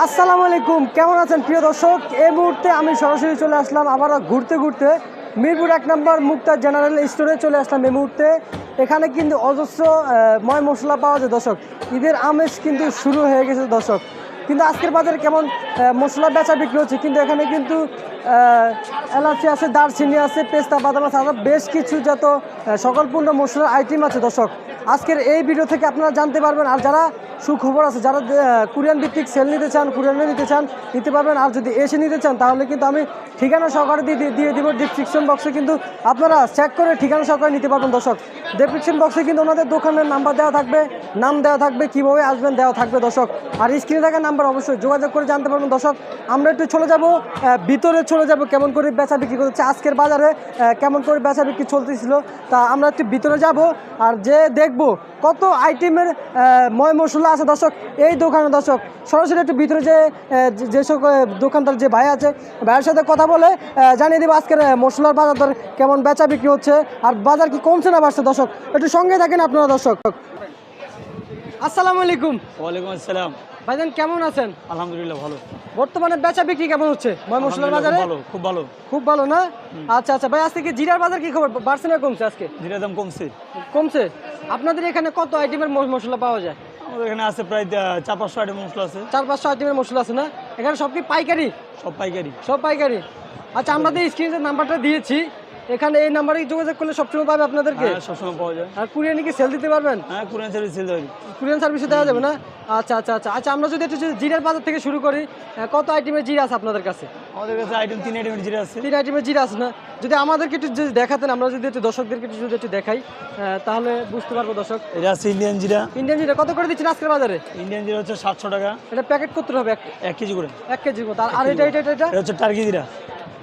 আসসালামু আলাইকুম কেমন আছেন প্রিয় দর্শক? এই মুহূর্তে আমি সরাসরি চলে আসলাম আবারও ঘুরতে ঘুরতে। মিরপুর এক নম্বর মুক্তা জেনারেল স্টোরে চলে আসলাম এই মুহূর্তে। এখানে কিন্তু অজস্র ময় মশলা পাওয়া যায় দর্শক। ঈদের আমেজ কিন্তু শুরু হয়ে গেছে দর্শক। কিন্তু আজকের বাজারে কেমন মশলা বেচা বিক্রি হচ্ছে? কিন্তু এখানে কিন্তু এলাচি আছে দারচিনি আছে পেস্তা বাদাম আছে আরও বেশ কিছু যত আহ, সকলপূর্ণ মশলার আইটেম আছে দর্শক। আজকের এই ভিডিও থেকে আপনারা জানতে পারবেন, আর যারা সুখবর আছে, যারা কোরিয়ান ভিত্তিক সেল নিতে চান কোরিয়ানে নিতে চান, নিতে পারবেন। আর যদি এসে নিতে চান, তাহলে কিন্তু আমি ঠিকানা সহকারে দিয়ে দিয়ে- দিব। ডিসক্রিপশন বক্সে কিন্তু আপনারা চেক করে ঠিকানা সহকারে নিতে পারবেন, দর্শক। ডিসক্রিপশন বক্সে কিন্তু ওনাদের দোকানের নাম্বার দেওয়া থাকবে, নাম দেওয়া থাকবে, কীভাবে আসবেন দেওয়া থাকবে, দর্শক। আর স্ক্রিনে থাকা নাম্বার অবশ্যই যোগাযোগ করে জানতে পারবেন, দর্শক। আমরা একটু চলে যাব ভিতরে চলে যাব, কেমন করে বেচা বিক্রি করছে আজকের বাজারে কেমন করে বেচা বিক্রি চলতেছিল, তা আমরা একটু ভিতরে যাব। আর যে দেখব। কত আইটেমের ময় মশলা আছে দর্শক এই দোকানে দর্শক। সরাসরি একটু ভিতরে যে যে- যেসব দোকানদার যে ভাই আছে ভাইয়ের সাথে কথা বলে জানিয়ে দেবো আজকের মশলার বাজার দর কেমন বেচা বিক্রি হচ্ছে আর বাজার কি কমছে না বাড়ছে দর্শক একটু সঙ্গে থাকেন আপনারা দর্শক। আসসালামু আলাইকুম। ওয়ালাইকুম আসসালাম। ভাইজান কেমন আছেন? আলহামদুলিল্লাহ ভালো। বর্তমানে বেচা বিক্রি কেমন হচ্ছে? ময় মশলার বাজারে? ভালো খুব ভালো। খুব ভালো না? আচ্ছা আচ্ছা। ভাই আজকে কি জিরার বাজার কি খবর? বাড়ছে না কমছে আজকে? জিরার দাম কমছে। কমছে? আপনাদের এখানে কত আইটেমের মশলা পাওয়া যায়? আমাদের এখানে আছে প্রায় চার পাঁচশো আইটেম মশলা আছে। চার পাঁচশো আইটেমের মশলা আছে না? এখানে সব কি পাইকারি? সব পাইকারি। সব পাইকারি। আচ্ছা আমরা যে স্ক্রিনে নাম্বারটা দিয়েছি এখানে এই নাম্বারে যোগাযোগ করলে সবসময় পাবে আপনাদেরকে? হ্যাঁ সবসময় পাওয়া যায়। আর কুরিয়ানে কি সেল দিতে পারবেন? হ্যাঁ কোরিয়ান সার্ভিস সেল দেওয়া কুরিয়ান সার্ভিসে দেওয়া যাবে না? আচ্ছা আচ্ছা আচ্ছা। আচ্ছা আমরা যদি একটু জিরার বাজার থেকে শুরু করি কত আইটেমের জিরা আছে আপনাদের কাছে? আমাদের কাছে আইটেম তিন আইটেমের জিরা আছে। তিন আইটেমের জিরা আছে না? যদি আমাদেরকে একটু যদি দেখাতেন আমরা যদি একটু দর্শকদেরকে একটু যদি একটু দেখাই তাহলে বুঝতে পারব দর্শক। এটা আছে ইন্ডিয়ান জিরা। ইন্ডিয়ান জিরা কত করে দিচ্ছেন আজকের বাজারে? ইন্ডিয়ান জিরা হচ্ছে সাতশো টাকা। এটা প্যাকেট করতে হবে? এক কেজি করে। এক কেজি করে। আর- আর এটা এটা এটা এটা? এটা হচ্ছে টার্কি জিরা।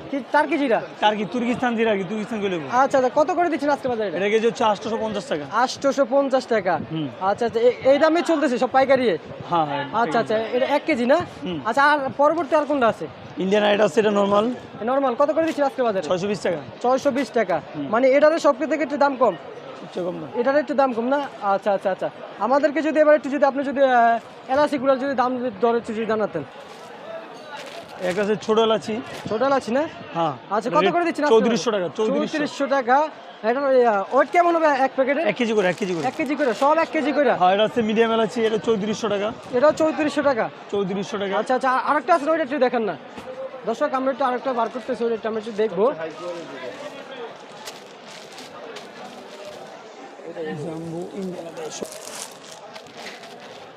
কি চার কেজি জিরা? টার্কি তুর্কিস্তান জিরা কি তুর্কিস্তান গেলে আচ্ছা আচ্ছা কত করে দিচ্ছেন আজকের বাজারে এটা? কেজি হচ্ছে আটশোশো পঞ্চাশ টাকা। আটশোশো পঞ্চাশ টাকা। আচ্ছা আচ্ছা এই দামে চলতেছে সব পাইকারি? হ্যাঁ হ্যাঁ আচ্ছা আচ্ছা এটা এক কেজি না? আচ্ছা আর পরবর্তী আর কোনটা আছে? ইন্ডিয়ান আইট আছে এটা নর্মাল নর্মাল কত করে দিচ্ছেন আজকের বাজারে? ছয়শো বিশ টাকা। ছয়শো বিশ টাকা। মানে এটারে সব থেকে একটু দাম কম? এটার একটু দাম কম না? আচ্ছা আচ্ছা আচ্ছা। আমাদেরকে যদি এবার একটু যদি আপনি যদি এলাচিগুলোর যদি দাম দর একটু যদি জানাতেন। এক আছে ছোট এলাচি ছোট এলাচি না? হ্যাঁ। আচ্ছা কত করে দিচ্ছেন চৌত্রিশশো টাকা চৌত্রিশশো। টাকা। এটার ওয়েট কেমন হবে এক প্যাকেটে এক কেজি করে এক কেজি করে। এক কেজি করে সব এক কেজি করে? হ্যাঁ এটা হচ্ছে মিডিয়াম এলাচি এটা চৌত্রিশশো টাকা। এটাও চৌত্রিশশো টাকা? চৌত্রিশশো টাকা। আচ্ছা আচ্ছা আরেকটা আছে ওইটা একটু দেখেন না। দর্শক আমরা একটু আরেকটা বার করতেছি ওইটা আমরা একটু দেখব।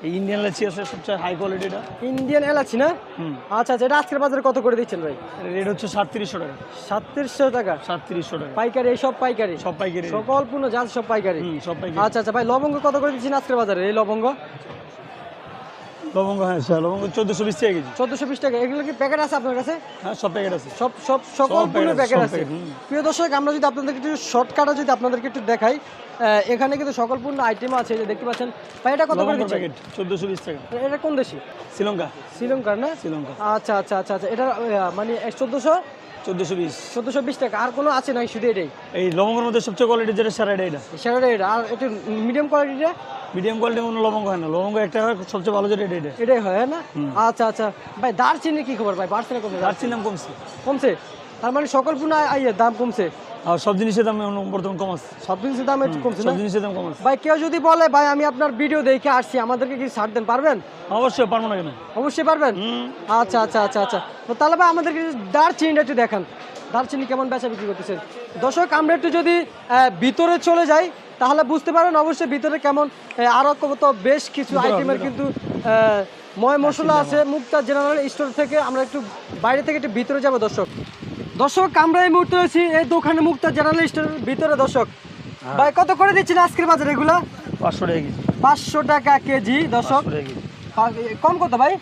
এই ইন্ডিয়ান এলাচি আছে সবচেয়ে হাই কোয়ালিটিটা ইন্ডিয়ান এলাচি না? আচ্ছা আচ্ছা এটা আজকের বাজারে কত করে দিচ্ছেন ভাই? রেট হচ্ছে সাতত্রিশশো টাকা। সাতত্রিশশো টাকা? সাতত্রিশশো টাকা। পাইকারি এই সব পাইকারি? সব পাইকারি। সকল পূর্ণ জাত সব পাইকারি? সব পাইকারি। আচ্ছা আচ্ছা ভাই লবঙ্গ কত করে দিচ্ছেন আজকের বাজারে? এই লবঙ্গ? লবঙ্গ হ্যাঁ স্যার লবঙ্গ চোদ্দোশো বিশ টাকা কেজি। চোদ্দোশো বিশ টাকা। এগুলো কি প্যাকেট আছে আপনার কাছে? হ্যাঁ সব প্যাকেট আছে। সব সব সকল প্যাকেট আছে প্রিয় দর্শক আমরা যদি আপনাদেরকে একটু শর্টকাটে যদি আপনাদেরকে একটু দেখাই এখানে কিন্তু সকল পূর্ণ আইটেম আছে যে দেখতে পাচ্ছেন। ভাই এটা কত করে দিচ্ছে প্যাকেট চোদ্দোশো বিশ টাকা। এটা কোন দেশি? শ্রীলঙ্কা। শ্রীলঙ্কার না? শ্রীলঙ্কা। আচ্ছা আচ্ছা আচ্ছা আচ্ছা এটা মানে চোদ্দোশো চোদ্দোশো বিশ। চোদ্দোশো বিশ টাকা। আর কোনো আছে নাকি শুধু এটাই। এই লবঙ্গের মধ্যে সবচেয়ে কোয়ালিটি যেটা সেরা এটা। আর একটু মিডিয়াম কোয়ালিটিটা মিডিয়াম কোয়ালিটি কোনো লবঙ্গ হয় না। লবঙ্গ একটা হয় সবচেয়ে ভালো যেটা এটা এটা। এটাই হয় হ্যাঁ না? আচ্ছা আচ্ছা। ভাই দারচিনি কি খবর ভাই? বাড়ছে না কমছে? দারচিনি দাম কমছে। কমছে? তার মানে সকল পুনা দাম কমছে। আর সব জিনিসের দাম বর্তমান কম আছে। সব জিনিসের দাম একটু কমছে সব জিনিসের দাম কম আছে। ভাই কেউ যদি বলে ভাই আমি আপনার ভিডিও দেখে আসছি আমাদেরকে কি ছাড় দেন পারবেন? অবশ্যই পারব না কেন? অবশ্যই পারবেন? আচ্ছা আচ্ছা আচ্ছা আচ্ছা। তো তাহলে ভাই আমাদেরকে দারচিনিটা একটু দেখান। দারচিনি কেমন বেচা বিক্রি করতেছেন? দর্শক আমরা একটু যদি ভিতরে চলে যাই তাহলে বুঝতে পারবেন অবশ্যই ভিতরে কেমন আহ, আরও কত বেশ কিছু আইটেমের কিন্তু ময় মশলা আছে মুক্তা জেনারেল স্টোর থেকে আমরা একটু বাইরে থেকে একটু ভিতরে যাব দর্শক। দর্শক আমরা এই মুহূর্তে আছি এই দোকানে মুক্তা জেনারেল স্টোরের ভিতরে দর্শক। ভাই কত করে দিচ্ছেন আজকের বাজারে এগুলা? পাঁচশো টাকা কেজি। পাঁচশো টাকা কেজি দর্শক। কম কত ভাই?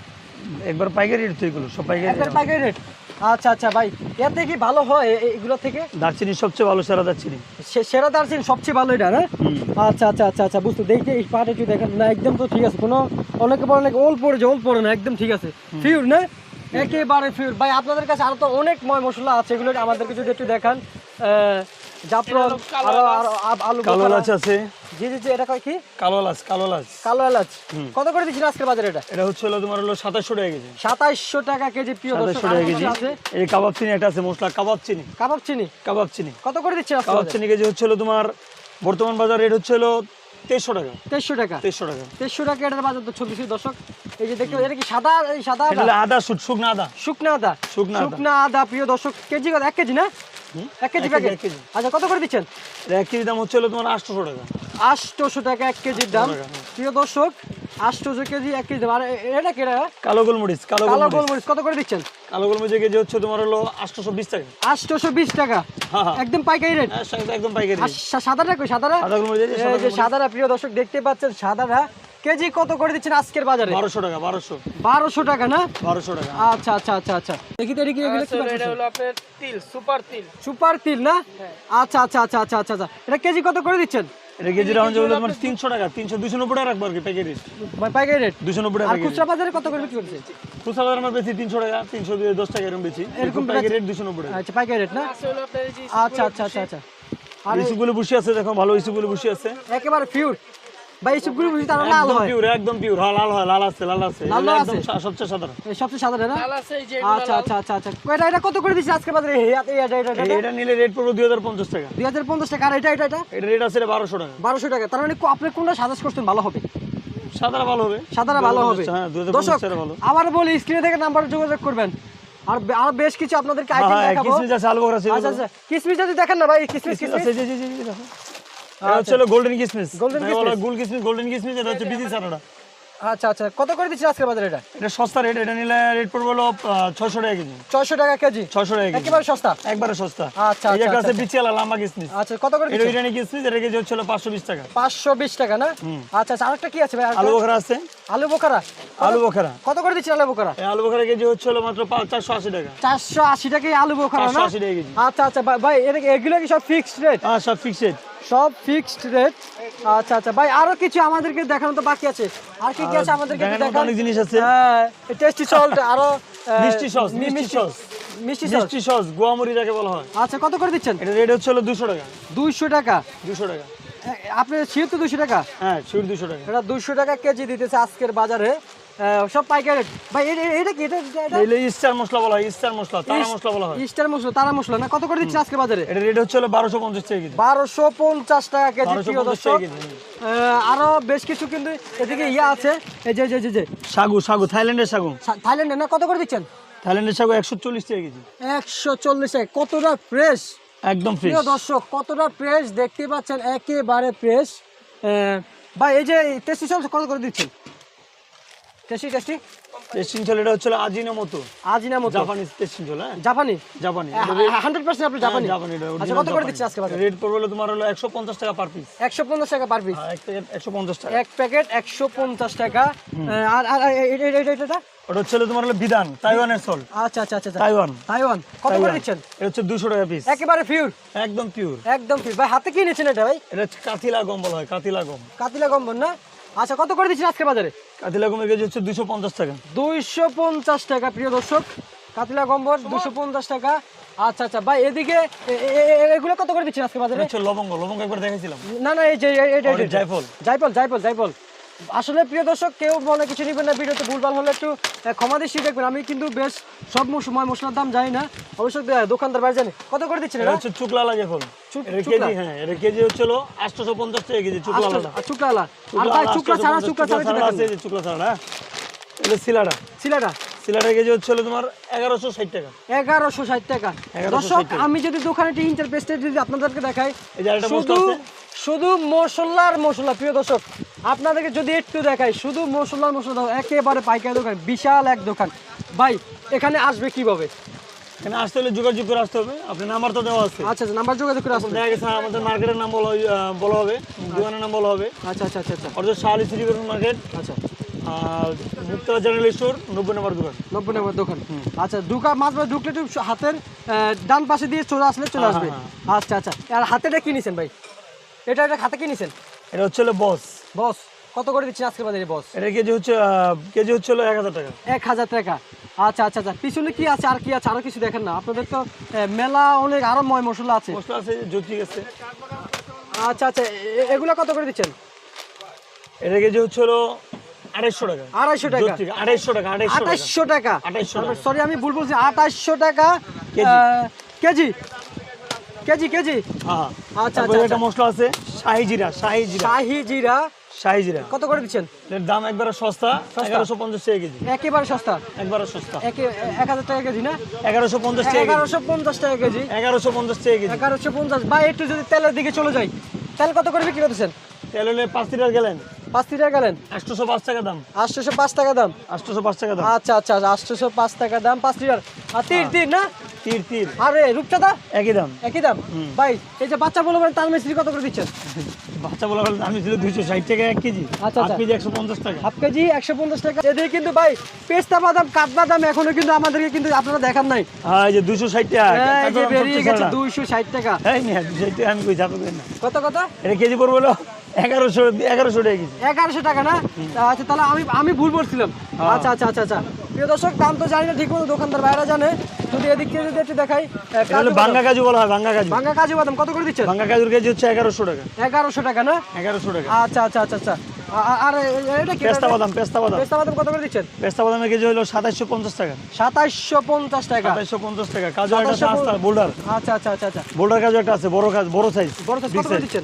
একবার পাইকারি রেট তো এগুলো সব পাইকারি পাইকারি রেট। আচ্ছা আচ্ছা ভাই এতে কি ভালো হয় এগুলো থেকে? দারচিনি সবচেয়ে ভালো সেরা দারচিনি। সেরা দার্সিন সবচেয়ে ভালো এটা না? আচ্ছা আচ্ছা আচ্ছা আচ্ছা বুঝতে দেখি এই পার্ট একটু দেখেন। না একদম তো ঠিক আছে কোনো অনেকে বলে ওল পড়ে যায় ওল পড়ে না একদম ঠিক আছে। ফিউর না? একেবারে ফিউর ভাই আপনাদের কাছে আরও তো অনেক ময় মশলা আছে এগুলো আমাদেরকে যদি একটু দেখান। আহ, জাফরান হলো কালো আরও এলাচ। আরও আ- আলু কালো বোখারা। আছে। জি জি জি এটা কয় কি? কালো এলাচ কালো এলাচ। কালো এলাচ। কত করে দিচ্ছেন আজকের বাজারে এটা? এটা হচ্ছে হলো তোমার হলো টাকা কেজি। টাকা কেজি প্রিয় দর্শক সাতাশশো টাকা কেজি। এই কাবাব চিনি একটা আছে মশলা কাবাব চিনি। কাবাব চিনি? কাবাব চিনি। কত করে দিচ্ছেন আজকের কাবাব চিনি কেজি হচ্ছে হলো তোমার বর্তমান বাজার রেট হচ্ছে হলো তেইশশো টাকা। তেইশশো টাকা। তেইশশো টাকা। তেইশশো টাকা এটার বাজার তো চলতেছে দর্শক এই যে দেখতে এটা কি সাদা এই সাদা আদা? শুকনো আদা। শুকনা আদা। শুকনা আদা। আদা প্রিয় দর্শক। কেজি কত? এক কেজি না? এক কেজি প্যাকেট। আচ্ছা কত করে দিচ্ছেন? এক কেজি দাম হচ্ছে তোমার আটশোশো টাকা। আটশোশো টাকা এক কেজির দাম। প্রিয় দর্শক আটশোশো কেজি এক কেজি দাম। আর এটা কালো গোলমরিচ কালো কালো গোলমরিচ। কত করে দিচ্ছেন? কালো গোলমরিচের কেজি হচ্ছে তোমার হলো আটশোশো বিশ টাকা। আটশোশো বিশ টাকা? হ্যাঁ হ্যাঁ। একদম পাইকারি রেট হ্যাঁ, একদম পাইকারি সাদাটা কই সাদাটা? সাদা গোলমরিচ যে এই সাদা যে গোলমরিচ। সাদাটা প্রিয় দর্শক দেখতে পাচ্ছেন সাদাটা। কেজি কত করে দিচ্ছেন আজকের বাজারে? বারোশো টাকা বারোশো। বারোশো টাকা না? বারোশো টাকা। আচ্ছা আচ্ছা আচ্ছা আচ্ছা। দেখি তো কি এটা হলো আপনার তিল সুপার তিল। সুপার তিল না? আচ্ছা আচ্ছা আচ্ছা আচ্ছা আচ্ছা আচ্ছা। এটা কেজি কত করে দিচ্ছেন? এটা কেজি রাউন্ড হলো তোমার তিনশো টাকা তিনশো দুশো নব্বই টাকা রাখব আর কি প্যাকেট মানে পাইকারি রেট দুশো নব্বই টাকা আর প্যাকেট খুচরা বাজারে কত করে বিক্রি করছে? খুচরা বাজার আমরা বেশি তিনশো টাকা তিনশো দশ টাকা এরকম বেশি। এরকম প্যাকেট রেট দুশো নব্বই টাকা। আচ্ছা পাইকারি রেট না আচ্ছা আচ্ছা আচ্ছা আচ্ছা। আর ইস্যুগুলো বসে আছে দেখো ভালো ইস্যুগুলো বসে আছে। একেবারে পিওর এইসবগুলো বুঝি তারা লাল হয়। পিওর একদম পিওর হ্যাঁ লাল হয় লাল আছে লাল আছে। লাল আছে? সবচেয়ে সাধারণ। এই সবচেয়ে সাধারণ না? লাল আছে এই যে আচ্ছা আচ্ছা আচ্ছা আচ্ছা। এটা এটা কত করে দিচ্ছে আজকে বাজারে? এই এটা এটা এটা এটা নিলে রেট পড়বে দুই হাজার পঞ্চাশ টাকা। দুই হাজার পঞ্চাশ টাকা। আর এটা এটা এটা? এটা রেট আছে বারোশো টাকা। বারোশো টাকা। তার মানে আপনি কোনটা সাজেস্ট করছেন ভালো হবে? সাদারা ভালো হবে। সাদারা ভালো হবে। হ্যাঁ দুই হাজার দর্শক পঞ্চাশ টাকা ভালো। আবার বলি স্ক্রিনে থেকে নাম্বার যোগাযোগ করবেন। আর আর বেশ কিছু আপনাদেরকে আইটেম হ্যাঁ দেখাবো। কিসমিস আছে আলু বকরা আছে আচ্ছা আচ্ছা। কিসমিস যদি দেখেন না ভাই কিসমিস কিসমিস জি জি জি দেখো। হচ্ছে গোল্ডেন কিসমিস গোল্ডেন কিসমিস। গোল কিসমিস গোল্ডেন কিসমিস এটা হচ্ছে বিজি সারাটা আচ্ছা আচ্ছা। কত করে দিচ্ছেন আজকে বাজারে এটা? এটা সস্তা রেট এটা নিলে রেট পড়বে হলো ছশো টাকা কেজি। ছয়শো টাকা কেজি? ছশো টাকা একেবারে সস্তা? একবারে সস্তা। আচ্ছা, এই একটা আচ্ছা, আছে বিচিয়ালা লম্বা কিসমিস। আচ্ছা কত করে এটা ইরানি কিসমিস এটা কেজি হচ্ছে পাঁচশো বিশ টাকা। পাঁচশো বিশ টাকা না? আচ্ছা আচ্ছা আরেকটা কি আছে ভাই? আলু বখরা আছে। আলু বোখারা? আলু বখরা। কত করে দিচ্ছেন আলু বোখারা? আলু বখরা কেজি হচ্ছে হলো মাত্র চারশো আশি টাকা। চারশো আশি আলু বোখারা না? আশি টাকা কেজি। আচ্ছা আচ্ছা ভাই- এগুলো কি সব ফিক্সড রেট হ্যাঁ সব ফিক্সড সব ফিক্সড রেট আচ্ছা আচ্ছা ভাই আরও কিছু আমাদেরকে দেখানো তো বাকি আছে। আর কি কি আছে আমাদেরকে দেখান? অনেক জিনিস আছে। হ্যাঁ টেস্টি সল্ট আরও মিষ্টি সস মিষ্টি সস। মিষ্টি সস? মিষ্টি সস গোয়ামরি যাকে বলা হয়। আচ্ছা কত করে দিচ্ছেন? এটা রেট হচ্ছে হলো দুশো টাকা। দুইশো টাকা। দুশো টাকা। এ, আপনি শিওর তো দুশো টাকা? হ্যাঁ শিউর দুশো টাকা। এটা দুইশো টাকা কেজি দিতেছে আজকের বাজারে। সব পাইকারি। ভাই এটা কি? এটা এটা এগুলো মশলা বলা হয় স্টার মশলা তারা মশলা বলা হয়। স্টার মশলা তারা মশলা না? কত করে দিচ্ছে আজকের বাজারে? এটা রেট হচ্ছে হলো বারোশো পঞ্চাশ টাকা কেজি। বারোশো পঞ্চাশ টাকা কেজি প্রিয় দর্শক। টাকা আরও বেশ কিছু কিন্তু এদিকে ইয়া আছে। এই যে যে যে সাগু সাগু থাইল্যান্ডের সাগু। থাইল্যান্ডে না? কত করে দিচ্ছেন? থাইল্যান্ডের সাগু একশো চল্লিশ টাকা কেজি। একশো চল্লিশ কতটা ফ্রেশ একদম ফ্রেশ প্রিয় দর্শক কতটা ফ্রেশ দেখতে পাচ্ছেন একেবারে ফ্রেশ ভাই এই যে টেস্টি সস কত করে দিচ্ছেন? টেস্টি টেস্টি টেস্টিং চলে এটা আজিনা মতো আজিনা মতো জাপানিজ টেস্টিং চলে হ্যাঁ জাপানি জাপানি হান্ড্রেড পার্সেন্ট আপনি জাপানি জাপানি আচ্ছা কত করে আজকে বাজারে? রেট পড়বে হলো তোমার হলো একশো পঞ্চাশ টাকা পার পিস একশো পঞ্চাশ টাকা পার পিস এক প্যাকেট একশো পঞ্চাশ টাকা। এক প্যাকেট একশো পঞ্চাশ টাকা। আর আর আর এ- এ- এ- এ- এটা? ওটা হচ্ছে তোমার হলো বিধান তাইওয়ানের সল্ট আচ্ছা আচ্ছা আচ্ছা আচ্ছা। তাইওয়ান। তাইওয়ান। কত করে দিচ্ছেন? এটা হচ্ছে দুশো টাকা পিস একেবারে পিওর একদম পিওর একদম পিওর ভাই হাতে কি নিচ্ছেন এটা ভাই? এটা কাতিলা গম বলা হয় কাতিলা গম কাতিলা গম্বন না? আচ্ছা কত করে দিচ্ছেন আজকে বাজারে? কাতিলা গমের কেজি হচ্ছে দুশো পঞ্চাশ টাকা। দুইশো পঞ্চাশ টাকা প্রিয় দর্শক। কাতিলা গম্বর দুশো পঞ্চাশ টাকা। আচ্ছা আচ্ছা ভাই এদিকে এগুলো কত করে দিচ্ছেন আজকে বাজারে? হচ্ছে লবঙ্গ লবঙ্গ একবার দেখেছিলাম না না এই যে এই- জাইফল জাইফল জাইফল জায়ফল। জায়ফল জায়ফল জায়ফল আসলে প্রিয় দর্শক কেউ মনে কিছু নেবেন না ভিডিওতে ভুলভাল হলে একটু ক্ষমা দৃষ্টি দেখবেন। আমি কিন্তু বেশ সব সময় মশলার দাম জানি না। অবশ্যই দোকানদার ভাই জানে। কত করে দিচ্ছেন এটা হচ্ছে চুকলালা? কেজি হ্যাঁ এটা কেজি টাকা কেজি চুকলালাটা চুকলালা আর ভাই চুকলা ছাড়া চুকলা ছাড়া ছাড়া আছে চুকলা ছাড়া এটা সিলাটা সিলাটা সিলাটার কেজি হচ্ছে তোমার এগারোশো ষাট টাকা। এগারোশো ষাট টাকা। 1160 দর্শক আমি যদি দোকানে ইন্টারপেস্টে যদি আপনাদেরকে দেখাই এই যে আরেকটা শুধু মশলা আছে। শুধু মশলার মশলা প্রিয় দর্শক। আপনাদেরকে যদি একটু দেখাই শুধু মশলার মশলা দাও, একেবারে পাইকারি দোকান বিশাল এক দোকান। ভাই এখানে আসবে কীভাবে? এখানে আসতে হলে যোগাযোগ করে আসতে হবে। আপনার নাম্বার তো দেওয়া আছে। আচ্ছা আচ্ছা নাম্বার যোগাযোগ করে আসবে দেখা গেছে আমাদের মার্কেটের নাম বলা হয়, বলা হবে। দোকানের নাম বলা হবে। আচ্ছা আচ্ছা আচ্ছা আচ্ছা। অর্থাৎ শাহালি সিটি মার্কেট আচ্ছা। আর জেনারেল স্টোর নব্বই নম্বর দোকান। নব্বই নম্বর দোকান। আচ্ছা ঢুকা মাছ ঢুকলে হাতের ডান পাশে দিয়ে চলে আসলে চলে হ্যাঁ, আসবে। আচ্ছা আচ্ছা। আর হাতেটা কিনেছেন ভাই? এটা এটা হাতে কিনেছেন এটা হচ্ছে বস বস কত করে দিচ্ছেন আজকে বাজারে বস? এটা কেজি হচ্ছে কেজি হচ্ছে হলো এক হাজার টাকা। এক হাজার টাকা। আচ্ছা আচ্ছা আচ্ছা পিছনে কি আছে আর কি আছে আরও কিছু দেখেন না। আপনাদের তো মেলা অনেক আরও ময় মশলা আছে। মশলা আছে জ্যোতি আছে। আচ্ছা আচ্ছা এগুলা কত করে দিচ্ছেন? এটা কেজি হচ্ছে হলো আড়াইশো টাকা। আড়াইশো টাকা। আড়াইশো টাকা আড়াইশো টাকা। টাকা। সরি আমি ভুল বলছি টাকা কেজি। কেজি। KG KG. হ্যাঁ আচ্ছা, আচ্ছা, একটা আচ্ছা। মশলা আছে শাহি জিরা শাহি জিরা। শাহি জিরা শাহি জিরা কত করে দিচ্ছেন? এর দাম একবারে সস্তা এগারোশো পঞ্চাশ টাকা কেজি। একেবারে সস্তা? একবারে সস্তা। একে এক হাজার টাকা কেজি না? এগারোশো পঞ্চাশ টাকা এগারোশো পঞ্চাশ টাকা কেজি। এগারোশো পঞ্চাশ টাকা কেজি। এগারোশো পঞ্চাশ। বা একটু যদি তেলের দিকে চলে যাই তেল কত করে বিক্রি করতেছেন? তেল হলে পাঁচ লিটার গেলেন। পাঁচ লিটার গেলেন? আটশোশো পাঁচ টাকা দাম। আটশোশো পাঁচ টাকা দাম? আটশোশো পাঁচ টাকা দাম। আচ্ছা আচ্ছা আটশোশো পাঁচ টাকা দাম পাঁচ লিটার। আর তীর তীর না? তীর তীর আরে রূপচাঁদা? একই দাম। একই দাম? ভাই এই যে বাচ্চা বলবেন তার মিস্ত্রি কত করে দিচ্ছেন? বাচ্চা বলা হলে দাম ছিল দুইশো ষাট টাকা এক কেজি। আচ্ছা, আচ্ছা। কেজি একশো পঞ্চাশ টাকা। হাফ কেজি একশো পঞ্চাশ টাকা। এদিকে কিন্তু ভাই পেস্তা বাদাম কাঠবাদাম এখনও কিন্তু আমাদেরকে কিন্তু আপনারা দেখান নাই। হ্যাঁ এই যে দুশো ষাট টাকা। এই যে বেরিয়ে গেছে দুইশো ষাট টাকা। ষাট টাকা আমি কই যাবে না। কত কত? এটা কেজি পড়ব এগারোশো এগারোশো টাকা কেজি। এগারোশো টাকা না? আচ্ছা তাহলে আমি আমি ভুল বলছিলাম। হ্যাঁ। আচ্ছা আচ্ছা আচ্ছা আচ্ছা। প্রিয় দর্শক দাম তো জানি না ঠিক মতো দোকানদার বাইরে জানে। যদি এদিক থেকে যদি একটু দেখাই আহ, এটা হলো কাজু বাঙ্গা কাজু বলা হয় বাঙ্গা কাজু। ভাঙ্গা কাজু বাদাম কত করে দিচ্ছেন? বাঙ্গা কাজুর কেজি হচ্ছে এগারোশো টাকা। এগারোশো টাকা না? এগারোশো টাকা। আচ্ছা আচ্ছা আচ্ছা আচ্ছা। আর এটা কি? পেস্তা বাদাম পেস্তা বাদাম। পেস্তা বাদাম কত করে দিচ্ছেন? পেস্তা বাদামের কেজি হলো সাতাইশশো পঞ্চাশ টাকা। সাতাইশশো পঞ্চাশ টাকা। সাতাইশশো পঞ্চাশ টাকা। কাজু একটা আছে বোল্ডার। আচ্ছা আচ্ছা আচ্ছা আচ্ছা। বোল্ডার কাজু একটা আছে বড় কাজ বড় সাইজ বড় কত করে দিচ্ছেন?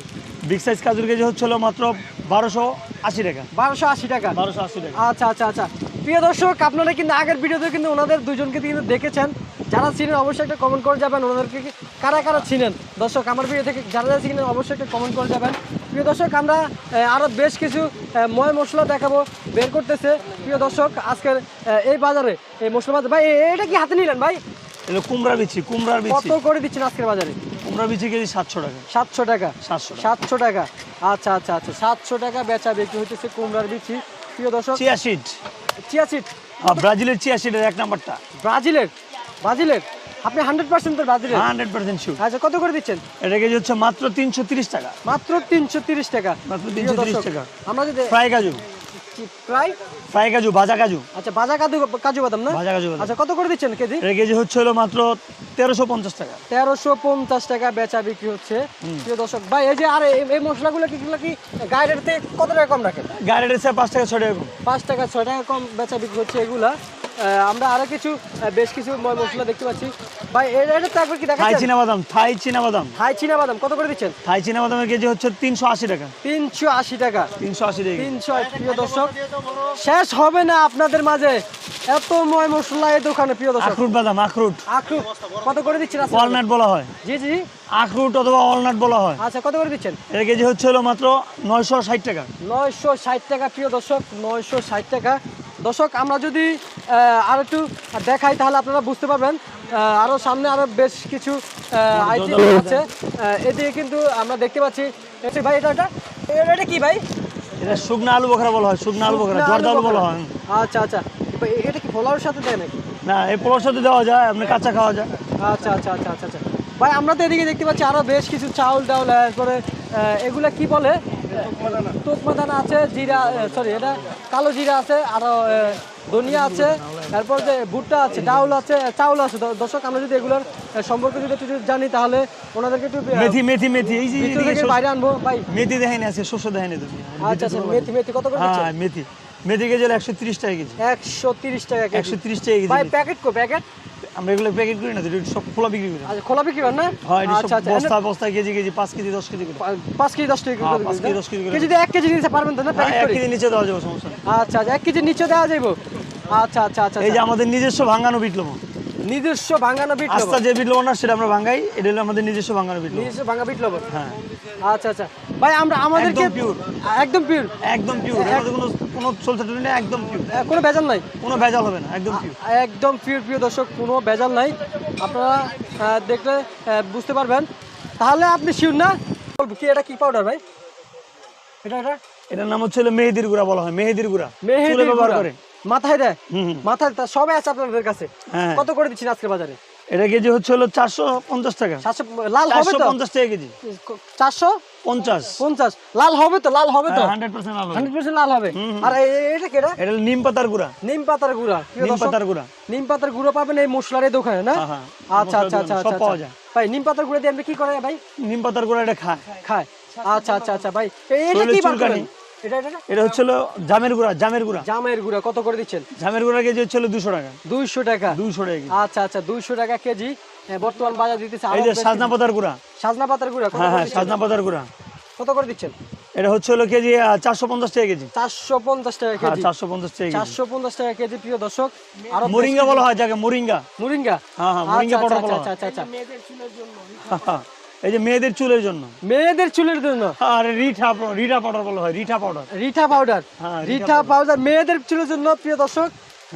বিগ সাইজ কাজুর কেজি হচ্ছে হলো মাত্র বারোশো আশি টাকা। বারোশো আশি টাকা। বারোশো আশি টাকা। আচ্ছা আচ্ছা আচ্ছা। প্রিয় দর্শক আপনারা কিন্তু আগের ভিডিওতে কিন্তু ওনাদের দুজনকে কিন্তু দেখেছেন। যারা ছিলেন অবশ্যই একটা কমেন্ট করে যাবেন। ওনাদেরকে কারা কারা ছিলেন দর্শক আমার ভিডিও থেকে যারা যারা ছিলেন অবশ্যই একটা কমেন্ট করে যাবেন। প্রিয় দর্শক আমরা আরও বেশ কিছু ময় মশলা দেখাবো বের করতেছে। প্রিয় দর্শক আজকের এই বাজারে এই মশলা বাজার ভাই এটা কি হাতে নিলেন ভাই? কুমড়া বিচি কুমড়ার বিচি। কত করে দিচ্ছেন আজকের বাজারে? কুমড়া বিচি কেজি সাতশো টাকা। সাতশো টাকা? সাতশো সাতশো টাকা? আচ্ছা আচ্ছা আচ্ছা। সাতশো টাকা বেচা বিক্রি হইতেছে কুমড়ার বিচি। প্রিয় দর্শক চিয়া সিড। চিয়া ব্রাজিলের চিয়া সিডের এক নাম্বারটা। ব্রাজিলের? ব্রাজিলের? আপনি হান্ড্রেড পার্সেন্ট তো ব্রাজিলের? হান্ড্রেড পার্সেন্ট শিওর আচ্ছা কত করে দিচ্ছেন? এটা কেজি হচ্ছে মাত্র তিনশো তিরিশ টাকা। মাত্র তিনশো তিরিশ টাকা। মাত্র প্রিয় 330 টাকা। আমরা যদি ফ্রাই কাজু। প্রায় ফ্রাই কাজু ভাজা কাজু। আচ্ছা বাজা কাজু কাজু বাদাম না? ভাজা কাজু আচ্ছা কত করে দিচ্ছেন কেজি? এটা কেজি হচ্ছে হলো মাত্র তেরোশো পঞ্চাশ টাকা। তেরোশো পঞ্চাশ টাকা বেচা বিক্রি হচ্ছে। প্রিয় দর্শক ভাই এই যে আর এই- মশলাগুলো কি কি গাইডের থেকে কত টাকা কম রাখেন? গাড়ির এসে পাঁচ টাকা ছয় টাকা কম। পাঁচ টাকা ছয় টাকা কম বেচা বিক্রি হচ্ছে এগুলা। আমরা আরও কিছু বেশ কিছু ময় মশলা দেখতে পাচ্ছি। ভাই এটা তো একবার কি থাই দেখাচ্ছেন চীনা বাদাম থাই চীনা বাদাম। হাই চীনা বাদাম কত করে দিচ্ছেন? থাই চীনা বাদামের কেজি হচ্ছে তিনশো আশি টাকা। তিনশো আশি টাকা। তিনশো আশি টাকা। কেজি। তিনশো প্রিয় দর্শক। শেষ হবে না আপনাদের মাঝে। এত ময় মশলা এই দোকানে প্রিয় দর্শক। আখরুট বাদাম আখরুট। আখরুট কত করে দিচ্ছেন? ওয়ালনাট বলা হয়। জি জি। আখরুট অথবা ওয়ালনাট বলা হয়। আচ্ছা কত করে দিচ্ছেন? এর কেজি হচ্ছে হলো মাত্র নয়শো ষাট টাকা। নয়শো ষাট টাকা প্রিয় দর্শক নয়শো ষাট টাকা। দর্শক আমরা যদি আর একটু দেখাই তাহলে আপনারা বুঝতে পারবেন। আরও সামনে আরও বেশ কিছু আইটেম আছে। এদিকে কিন্তু আমরা দেখতে পাচ্ছি ভাই এটা এটা এটা- কি ভাই? এটা শুকনো আলু বোখরা বলা হয় শুকনো আলু বোখরা শুকনো আলু বলা হয়। আচ্ছা আচ্ছা। ভাই, এটা কি পোলাওর সাথে দেয় নাকি? না এই পোলার সাথে দেওয়া যায় আপনি কাঁচা খাওয়া যায়। আচ্ছা আচ্ছা আচ্ছা আচ্ছা আচ্ছা। ভাই আমরা তো এদিকে দেখতে পাচ্ছি আরও বেশ কিছু চাউল ডাউল এরপরে আহ, এগুলা কি বলে? তোকমা দানা আছে জিরা সরি এটা কালো জিরা আছে আরও ধনিয়া আছে তারপর যে ভুট্টা আছে ডাউল আছে চাউল আছে। দর্শক আমরা যদি এগুলোর সম্পর্কে যদি একটু জানি তাহলে ওনাদেরকে একটু মেথি মেথি মেথি এই যে বাইরে আনব ভাই। মেথি দেখাই না আছে শস্য দেখাই না তুমি আচ্ছা আচ্ছা মেথি মেথি কত করে হ্যাঁ মেথি। মেথি কেজি হলো একশো তিরিশ টাকা কেজি। একশো তিরিশ টাকা কেজি। একশো তিরিশ টাকা কেজি ভাই প্যাকেট কো প্যাকেট? আমরা এগুলো প্যাকেট করি না সব খোলা বিক্রি করি। আচ্ছা খোলা বিক্রি করেন না? হয় আচ্ছা আচ্ছা বস্তা বস্তা কেজি কেজি কেজি দশ কেজি করে। কেজি দশ টাকা হ্যাঁ, করে কেজি, কেজি করে কেজি কেজি নিতে পারবেন তো না? হ্যাঁ, প্যাকেট কেজি নিচে দেওয়া যাবে সমস্যা আচ্ছা আচ্ছা কেজি নিচে দেওয়া আচ্ছা আচ্ছা আচ্ছা এই যে আমাদের নিজস্ব ভাঙানো বিট লবণ। নিজস্ব ভাঙানো বিট লবণ? আস্তা যে বিট লবণ না সেটা আমরা ভাঙাই এটা হলো আমাদের নিজস্ব ভাঙানো বিট লবণ। নিজস্ব ভাঙা বিট লবণ? হ্যাঁ। আচ্ছা আচ্ছা। ভাই আমরা আমাদেরকে একদম একদম পিওর একদম পিওর কোনো নেই একদম পিওর কোনো ভেজাল নাই। কোনো ভেজাল হবে না একদম পিওর একদম পিওর প্রিয় দর্শক কোনো ভেজাল নাই। আপনারা দেখলে বুঝতে পারবেন। তাহলে আপনি শিওর না? বলব কি এটা কি পাউডার ভাই? এটা এটা? এটার নাম হচ্ছে মেহেদির গুঁড়া বলা হয় মেহেদির গুঁড়া। চুলে মেহেদি ব্যবহার করে। মাথায় দেয়। মাথায় সবাই আছে আপনাদের কাছে। হ্যাঁ কত করে দিচ্ছেন আজকে বাজারে? এটা কেজি হচ্ছে হলো চারশো পঞ্চাশ টাকা। লাল হবে তো? পঞ্চাশ টাকা কেজি। চারশো? পঞ্চাশ। পঞ্চাশ। লাল হবে তো? লাল হবে তো? হান্ড্রেড পার্সেন্ট হান্ড্রেড পার্সেন্ট লাল হবে। আর এটা কেটা এটা? নিম পাতার গুঁড়া। নিম পাতার গুঁড়া। নিম পাতার গুঁড়া। নিম পাতার গুঁড়ো পাবেন এই মশলার এই দোকানে না? হ্যাঁ, হ্যাঁ। আচ্ছা আচ্ছা আচ্ছা আচ্ছা সব পাওয়া আচ্ছা। যায়। ভাই নিম পাতার গুঁড়ো দিয়ে আপনি কি করে ভাই? নিম পাতার গুঁড়া এটা খায়। খায়। আচ্ছা আচ্ছা আচ্ছা ভাই। এটা কি বার করেন? এটা এটা এটা? এটা হচ্ছিল জামের গুঁড়া জামের গুঁড়া। জামের গুঁড়া কত করে দিচ্ছেন? জামের গুঁড়া কেজি হচ্ছিল দুশো টাকা। দুইশো টাকা। দুশো টাকা আচ্ছা আচ্ছা দুইশো টাকা কেজি। হ্যাঁ, বর্তমান বাজার দিতেছে এই যে সাজনা পাতার গুঁড়া। সাজনা পাতার গুঁড়া হ্যাঁ হ্যাঁ সাজনা পাতার গুঁড়া। কত করে দিচ্ছেন? এটা হচ্ছে হলো কেজি চারশো পঞ্চাশ টাকা কেজি। চারশো পঞ্চাশ টাকা হ্যাঁ কেজি। চারশো পঞ্চাশ টাকা চারশো পঞ্চাশ টাকা কেজি প্রিয় দর্শক। আরও মোরিঙ্গা বলা হয় যাকে মোরিঙ্গা। মুরিঙ্গা? হ্যাঁ হ্যাঁ মোরিঙ্গা আচ্ছা, আচ্ছা, বলা আচ্ছা হয়। আচ্ছা আচ্ছা। হ্যাঁ, হ্যাঁ। এই যে মেয়েদের চুলের জন্য। মেয়েদের চুলের জন্য? আর রিঠা রিঠা পাউডার বলা হয় রিঠা পাউডার। রিঠা পাউডার। হ্যাঁ, রিঠা পাউডার। মেয়েদের চুলের জন্য প্রিয় দর্শক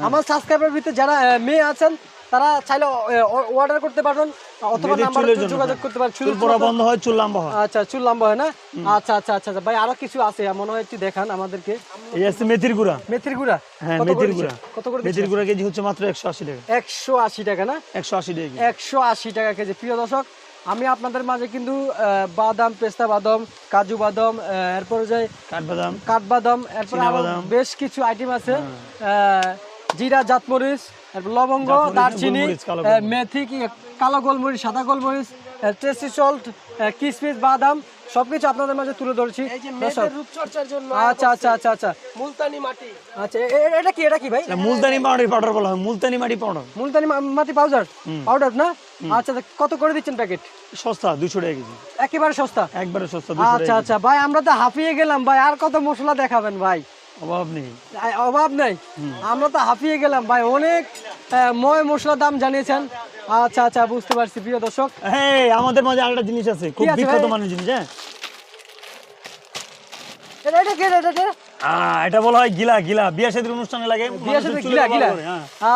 আমার সাবস্ক্রাইবার ভিতরে যারা মেয়ে আছেন তারা চাইলে অর্ডার করতে অথবা নাম্বারে যোগাযোগ করতে পারেন। চুল বন্ধ হয় চুল লম্বা হয়। আচ্ছা চুল লম্বা হয় না? আচ্ছা আচ্ছা আচ্ছা আচ্ছা। ভাই আরও কিছু আছে মনে হয় একটু দেখান আমাদেরকে। এই আছে মেথির গুড়া। মেথির গুড়া? হ্যাঁ মেথির গুড়া। কত করে মেথির গুড়া কেজি হচ্ছে মাত্র একশো আশি টাকা। একশো আশি টাকা না? একশো আশি টাকা কেজি। একশো আশি টাকা কেজি। প্রিয় দর্শক আমি আপনাদের মাঝে কিন্তু বাদাম পেস্তা বাদাম কাজু বাদাম এরপরে যে কাঠবাদাম কাঠবাদাম এরপরে আরও বেশ কিছু আইটেম আছে। আহ, জিরা জাতমরিচ লবঙ্গ দারচিনি। মেথি কালো গোলমরিচ সাদা গোলমরিচ টেস্টি সল্ট কিশমিশ বাদাম সবকিছু আপনাদের মাঝে তুলে ধরেছি। এই যে দর্শক, মেয়েদের রূপচর্চার জন্য আচ্ছা আচ্ছা আচ্ছা মুলতানি মাটি। আচ্ছা এ- এ- এটা কি এটা কি ভাই? মুলতানি মাটি পাউডার বলা হয় মুলতানি মাটি পাউডার মুলতানি মাটি পাউডার পাউডার না? আচ্ছা কত করে দিচ্ছেন প্যাকেট সস্তা দুশো টাকা কেজি। একেবারে সস্তা? একবারে সস্তা আচ্ছা আচ্ছা ভাই আমরা তো হাঁপিয়ে গেলাম ভাই আর কত মশলা দেখাবেন ভাই? অভাব নেই। আ- অভাব নাই? আমরা তো হাঁপিয়ে গেলাম ভাই অনেক ময় মশলা দাম জানিয়েছেন। আচ্ছা আচ্ছা বুঝতে পারছি প্রিয় দর্শক। হ্যাঁ আমাদের মাঝে আরেকটা জিনিস আছে খুব বিখ্যাত? মানের জিনিস হ্যাঁ? এটা এটা কি এটা এটা কি? এটা বলা হয় গিলা গিলা। বিয়া শাদীর অনুষ্ঠানে লাগে। বিয়ের সাথে গিলা গিলা।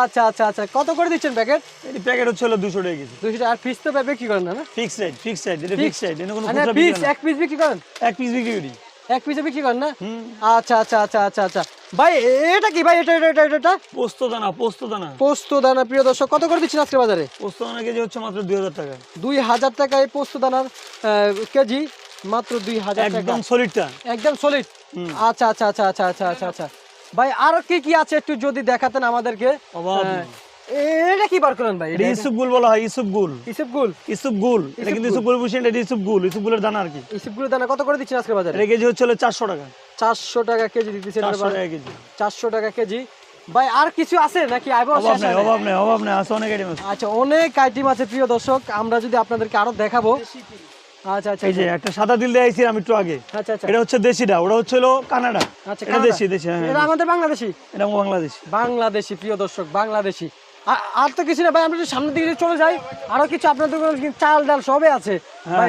আচ্ছা আচ্ছা আচ্ছা। কত করে দিচ্ছেন প্যাকেট? এই প্যাকেট হচ্ছে হলো দুশো টাকা কেজি। দুশো টাকা। আর পিস তো পাবে কি করেন না না রেট ফিক্স রেট এটা ফিক্স রেট এটা কোনো খুচরা পিস এক পিস বিক্রি করেন? এক পিস বিক্রি করি। এক পিসে বিক্রি করেন না? আচ্ছা আচ্ছা আচ্ছা আচ্ছা আচ্ছা। ভাই এটা কি? ভাই এটা এটা এটা এটা- পোস্ত দানা পোস্ত দানা পোস্ত দানা প্রিয় দর্শক কত করে দিচ্ছেন আজকে বাজারে? পোস্ত দানা কেজি হচ্ছে মাত্র দুই হাজার টাকা। দুই হাজার টাকায় পোস্ত দানার কেজি মাত্র দুই হাজার একদম সলিডটা একদম সলিড আচ্ছা আচ্ছা আচ্ছা আচ্ছা আচ্ছা আচ্ছা আচ্ছা। ভাই আর কি কি আছে একটু যদি দেখাতেন আমাদেরকে? অভাব। আহ, নেই। এটা কি বার করেন ভাই? এটা ইসুপ গুল বলা হয় ইসুপ গুল। ইসিপ গুল? ইসুপ গুল। এটা কিন্তু ইসুপ গুল বুঝছেন এটা ইসুপ গুল। ইসুপ গুলের দানা আর কি। ইসিপ গুলের দানা কত করে দিচ্ছেন আজকে বাজারে? এটা কেজি হচ্ছে হলো চারশো টাকা। কেজি দিতেছেন টাকা কেজি। চারশো টাকা কেজি। ভাই আর কিছু আছে নাকি? অভাব নেই অভাব নেই অভাব নেই আছে অনেক আইটেম আছে। আচ্ছা অনেক আইটেম আছে প্রিয় দর্শক। আমরা যদি আপনাদেরকে আরও দেখাবো। আচ্ছা আচ্ছা এই যে একটা সাদা দিল একটু আগে। আচ্ছা আচ্ছা। এটা হচ্ছে দেশিটা ওটা হচ্ছে হলো কানাডা। আচ্ছা এটা দেশি দেশি হ্যাঁ এটা আমাদের বাংলাদেশি? এটা বাংলাদেশ। বাংলাদেশি প্রিয় দর্শক বাংলাদেশি। আর তো কিছু না ভাই আমরা যদি সামনের দিকে চলে যাই আরও কিছু আপনাদের চাল ডাল সবই আছে। হ্যাঁ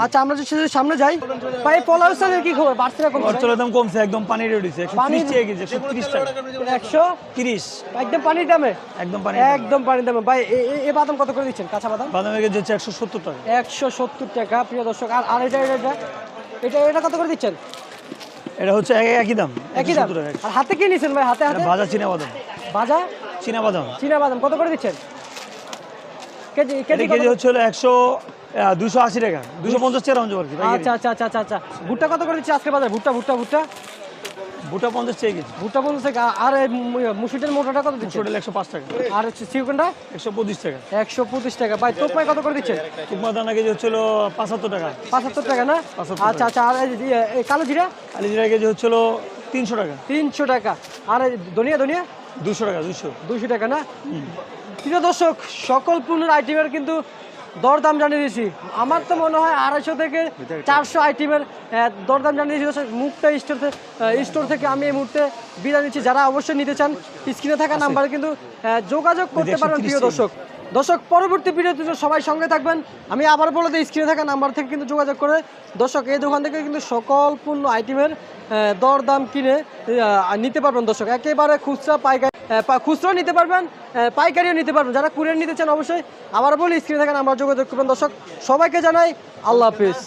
আচ্ছা আমরা যদি সামনে যাই ভাই পোলাও চালের কি খবর? বাড়ছে না কমছে চলে দাম কমছে একদম পানি টাকা তিরিশ একদম পানির দামে? একদম পানি একদম পানির দামে। ভাই বাদাম কত করে দিচ্ছেন? কাঁচা বাদাম? বাদামের কেজি হচ্ছে একশো সত্তর টাকা। একশো সত্তর টাকা প্রিয় দর্শক। আর আর এটা এটা এটা? এটা এটা কত করে দিচ্ছেন? এটা হচ্ছে এক- একই দাম একই দাম? 170 আর হাতে কি নিছেন ভাই হাতে হাতে? ভাজা চীনা বাদাম। ভাজা? চীনা বাদাম চীনা বাদাম কত করে দিচ্ছেন? KG KG KG? হচ্ছে হলো একশো দুশো আশি টাকা। দুশো পঞ্চাশ টাকা পাইকারি। আচ্ছা আচ্ছা আচ্ছা আচ্ছা আচ্ছা। ভুট্টা কত করে দিচ্ছে আজকে বাজারে? ভুট্টা ভুট্টা ভুট্টা? ভুটা পঞ্চাশ টাকা কেজি। ভুট্টা বলছে আর এই মু- মোটাটা কত দিচ্ছে? ছোট একশো পাঁচ টাকা। আর হচ্ছে সিউকনটা একশো পঁচিশ টাকা। একশো পঁচিশ টাকা। ভাই তোপায় কত করে দিচ্ছে কুকমা দানা কেজি হচ্ছে হলো পাঁচাত্তর টাকা। পাঁচাত্তর টাকা না? 75 আচ্ছা আচ্ছা আর এই কালো জিরা? আলি জিরা কেজি হচ্ছে হলো তিনশো টাকা। তিনশো টাকা। আর ধনিয়া ধনিয়া? দুশো টাকা দুশো দুশো টাকা না? প্রিয় দর্শক সকল পণ্যের আইটেমের কিন্তু দরদাম জানিয়ে দিয়েছি। আমার তো মনে হয় আড়াইশো থেকে চারশো আইটেমের দরদাম জানিয়ে দিয়েছি। দর্শক মুখটা স্টোর থেকে স্টোর থেকে আমি এই মুহূর্তে বিদায় নিচ্ছি। যারা অবশ্যই নিতে চান স্ক্রিনে থাকা নাম্বারে কিন্তু যোগাযোগ করতে পারবেন প্রিয় দর্শক। দর্শক, পরবর্তী ভিডিওতে সবাই সঙ্গে থাকবেন। আমি আবার বলে দিই স্ক্রিনে থাকা নাম্বার থেকে কিন্তু যোগাযোগ করে। দর্শক, এই দোকান থেকে কিন্তু সকল পূর্ণ আইটেমের দর দরদাম কিনে নিতে পারবেন দর্শক। একেবারে খুচরা পাইকারি খুচরাও নিতে পারবেন পাইকারিও নিতে পারবেন। যারা কুরিয়ার নিতে চান অবশ্যই আবার বলি স্ক্রিনে থাকা নাম্বার যোগাযোগ করবেন দর্শক। সবাইকে জানাই, আল্লাহ হাফিজ।